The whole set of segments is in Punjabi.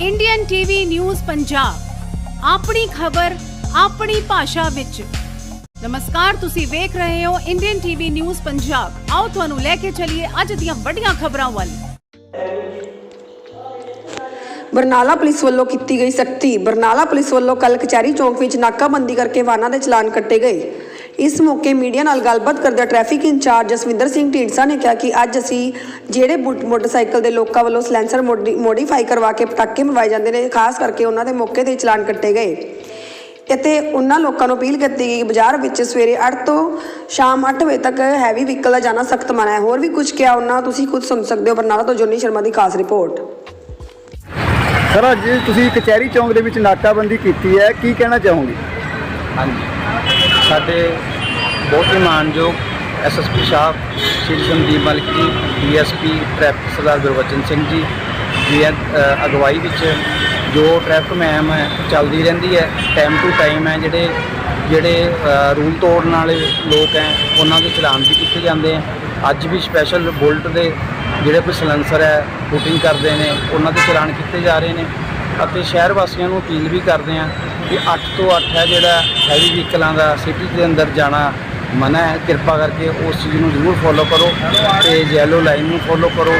ਇੰਡੀਅਨ ਟੀਵੀ ਨਿਊਜ਼ ਪੰਜਾਬ ਆਪਣੀ ਖਬਰ, ਆਪਣੀ ਭਾਸ਼ਾ ਵਿੱਚ। ਨਮਸਕਾਰ, ਤੁਸੀਂ ਵੇਖ ਰਹੇ ਹੋ ਇੰਡੀਅਨ ਟੀਵੀ ਨਿਊਜ਼ ਪੰਜਾਬ ਆਓ ਤੁਹਾਨੂੰ ਲੈ ਕੇ ਚੱਲੀਏ ਅੱਜ ਦੀਆਂ ਵੱਡੀਆਂ ਖਬਰਾਂ ਵੱਲ। ਬਰਨਾਲਾ ਪੁਲਿਸ ਵੱਲੋਂ ਕੀਤੀ ਗਈ ਸਖਤੀ। ਬਰਨਾਲਾ ਪੁਲਿਸ ਵੱਲੋਂ ਕੱਲ ਕਚਹਿਰੀ ਚੌਂਕ ਵਿੱਚ ਨਾਕਾਬੰਦੀ ਕਰਕੇ ਵਾਹਨਾਂ ਦੇ ਚਲਾਨ ਕੱਟੇ ਗਏ। ਇਸ ਮੌਕੇ ਮੀਡੀਆ ਨਾਲ ਗੱਲਬਾਤ ਕਰਦਿਆਂ ਟ੍ਰੈਫਿਕ ਇੰਚਾਰਜ ਜਸਵਿੰਦਰ ਸਿੰਘ ਢੀਂਡਸਾ ਨੇ ਕਿਹਾ ਕਿ ਅੱਜ ਅਸੀਂ ਜਿਹੜੇ ਮੋਟਰਸਾਈਕਲ ਦੇ ਲੋਕਾਂ ਵੱਲੋਂ ਸਲੈਂਸਰ ਮੋਡੀ- ਮੋਡੀਫਾਈ ਕਰਵਾ ਕੇ ਪਟਾਕੇ ਮਰਵਾਏ ਜਾਂਦੇ ਨੇ ਖਾਸ ਕਰਕੇ ਉਹਨਾਂ ਦੇ ਮੌਕੇ ਤੇ ਚਲਾਨ ਕੱਟੇ ਗਏ। ਅਤੇ ਉਹਨਾਂ ਲੋਕਾਂ ਨੂੰ ਅਪੀਲ ਕੀਤੀ ਗਈ ਕਿ ਬਾਜ਼ਾਰ ਵਿੱਚ ਸਵੇਰੇ 8 ਤੋਂ ਸ਼ਾਮ 8 ਵਜੇ ਤੱਕ ਹੈਵੀ ਵਹੀਕਲ ਦਾ ਜਾਣਾ ਸਖਤ ਮਨਾ ਹੈ। ਹੋਰ ਵੀ ਕੁਝ ਕਿਹਾ ਉਹਨਾਂ ਤੁਸੀਂ ਖੁਦ ਸੁਣ ਸਕਦੇ ਹੋ ਬਰਨਾਲਾ ਤੋਂ ਜੋਨੀ ਸ਼ਰਮਾ ਦੀ ਖਾਸ ਰਿਪੋਰਟ। ਸਰ ਅੱਜ ਤੁਸੀਂ ਕਚਹਿਰੀ ਚੌਂਕ ਦੇ ਵਿੱਚ ਨਾਕਾਬੰਦੀ ਕੀਤੀ ਹੈ। ਕੀ ਕਹਿਣਾ ਚਾਹੋਗੇ? ਹਾਂਜੀ। ਸਾਡੇ ਬਹੁਤ ਹੀ ਮਾਨਯੋਗ ਐਸਐਸਪੀ ਸਾਹਿਬ ਸ਼੍ਰੀ ਸੰਦੀਪ ਮਲਿਕ ਜੀ ਡੀਐਸਪੀ ਟ੍ਰੈਫਿਕ ਸਰਦਾਰ ਗੁਰਬਚਨ ਸਿੰਘ ਜੀ ਦੀ ਅਗਵਾਈ ਵਿੱਚ ਜੋ ਟ੍ਰੈਫਿਕ ਮੁਹਿੰਮ ਹੈ, ਚੱਲਦੀ ਰਹਿੰਦੀ ਹੈ ਟਾਈਮ ਟੂ ਟਾਈਮ ਹੈ, ਜਿਹੜੇ ਜਿਹੜੇ ਰੂਲ ਤੋੜਨ ਵਾਲੇ ਲੋਕ ਹੈ, ਉਹਨਾਂ ਦੇ ਚਲਾਨ ਵੀ ਕੀਤੇ ਜਾਂਦੇ ਹੈ। ਅੱਜ ਵੀ ਸਪੈਸ਼ਲ ਬੁਲਟ ਦੇ ਜਿਹੜੇ ਕੋਈ ਸਲੈਂਸਰ ਹੈ ਬੁਕਿੰਗ ਕਰਦੇ ਨੇ, ਉਹਨਾਂ ਦੇ ਚਲਾਨ ਕੀਤੇ ਜਾ ਰਹੇ ਨੇ। ਅਤੇ ਸ਼ਹਿਰ ਵਾਸੀਆਂ ਨੂੰ ਅਪੀਲ ਵੀ ਕਰਦੇ ਹਾਂ ਕਿ 8 ਤੋਂ 8 ਹੈ ਜਿਹੜਾ ਹੈਵੀ ਵਹੀਕਲਾਂ ਦਾ ਸਿਟੀ ਦੇ ਅੰਦਰ ਜਾਣਾ ਮਨਾ ਹੈ। ਕਿਰਪਾ ਕਰਕੇ ਉਸ ਚੀਜ਼ ਨੂੰ ਜ਼ਰੂਰ ਫੋਲੋ ਕਰੋ ਤੇ ਯੈਲੋ ਲਾਈਨ ਨੂੰ ਫੋਲੋ ਕਰੋ।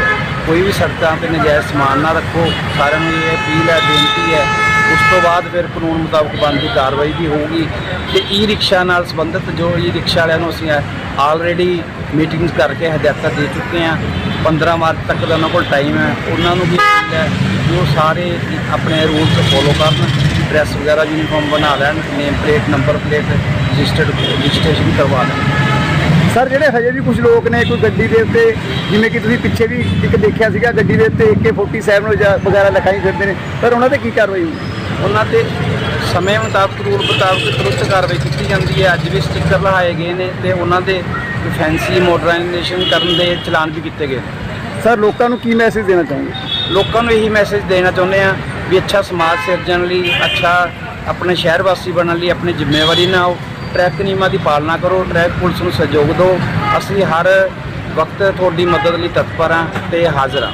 ਕੋਈ ਵੀ ਸੜਕਾਂ ਤੇ ਨਜਾਇਜ਼ ਸਮਾਨ ਨਾ ਰੱਖੋ। ਸਾਰਿਆਂ ਨੂੰ ਇਹ ਅਪੀਲ ਹੈ, ਬੇਨਤੀ ਹੈ। ਉਸ ਤੋਂ ਬਾਅਦ ਫਿਰ ਕਾਨੂੰਨ ਮੁਤਾਬਕ ਬਣਦੀ ਕਾਰਵਾਈ ਵੀ ਹੋਊਗੀ। ਤੇ ਈ ਰਿਕਸ਼ਾ ਨਾਲ ਸੰਬੰਧਿਤ ਜੋ ਈ ਰਿਕਸ਼ਾ ਵਾਲਿਆਂ ਨੂੰ ਅਸੀਂ ਆਲਰੇਡੀ ਮੀਟਿੰਗਸ ਕਰਕੇ ਹਦਾਇਤਾਂ ਦੇ ਚੁੱਕੇ ਹਾਂ। 15 ਮਾਰਚ ਤੱਕ ਦਾ ਉਹਨਾਂ ਕੋਲ ਟਾਈਮ ਹੈ। ਉਹਨਾਂ ਨੂੰ ਵੀ ਅਪੀਲ ਹੈ ਕਿ ਉਹ ਸਾਰੇ ਆਪਣੇ ਰੂਲਸ ਫੋਲੋ ਕਰਨ। ਡਰੈਸ ਵਗੈਰਾ ਯੂਨੀਫਾਰਮ ਬਣਾ ਲੈਣ name plate number plate registered registration ਕਰਵਾ ਲੈਣ। ਸਰ ਜਿਹੜੇ ਹਜੇ ਵੀ ਕੁਝ ਲੋਕ ਨੇ ਕੋਈ ਗੱਡੀ ਦੇ ਉੱਤੇ ਜਿਵੇਂ ਕਿ ਤੁਸੀਂ ਪਿੱਛੇ ਵੀ ਇੱਕ ਦੇਖਿਆ ਸੀਗਾ ਗੱਡੀ ਦੇ ਉੱਤੇ AK47 ਵਜਾ- ਵਗੈਰਾ ਲਿਖਾਈ ਫਿਰਦੇ ਨੇ। ਸਰ ਉਹਨਾਂ ਤੇ ਕੀ ਕਾਰਵਾਈ ਹੋਊਗੀ? ਉਹਨਾਂ ਤੇ ਸਮੇਂ ਮੁਤਾਬਕ ਰੂਲ ਮੁਤਾਬਕ ਤੁਰੰਤ ਕਾਰਵਾਈ ਕੀਤੀ ਜਾਂਦੀ ਹੈ। ਅੱਜ ਵੀ ਸਟicker ਲਗਾਏ ਗਏ ਨੇ ਤੇ ਉਹਨਾਂ ਦੇ ਫੈਂਸੀ ਮਾਡਰਨਾਈਜੇਸ਼ਨ ਕਰਨ ਦੇ ਚਲਾਨ ਵੀ ਕੀਤੇ ਗਏ ਨੇ। ਸਰ ਲੋਕਾਂ ਨੂੰ ਕੀ ਮੈਸੇਜ ਦੇਣਾ ਚਾਹੋਗੇ? ਲੋਕਾਂ ਨੂੰ ਇਹੀ ਮੈਸੇਜ ਦੇਣਾ ਚਾਹੁੰਦੇ ਆ ਵੀ ਅੱਛਾ ਸਮਾਜ ਸਿਰਜਣ ਲਈ, ਅੱਛਾ ਆਪਣੇ ਸ਼ਹਿਰ ਵਾਸੀ ਬਣਨ ਲਈ ਆਪਣੀ ਜ਼ਿੰਮੇਵਾਰੀ ਨਿਭਾਓ ਟ੍ਰੈਫਿਕ ਨਿਯਮਾਂ ਦੀ ਪਾਲਣਾ ਕਰੋ ਟ੍ਰੈਫਿਕ ਪੁਲਿਸ ਨੂੰ ਸਹਿਯੋਗ ਦਿਓ। ਅਸੀਂ ਹਰ ਵਕਤ ਤੁਹਾਡੀ ਮਦਦ ਲਈ ਤਤਪਰ ਹਾਂ ਤੇ ਹਾਜ਼ਰ ਹਾਂ।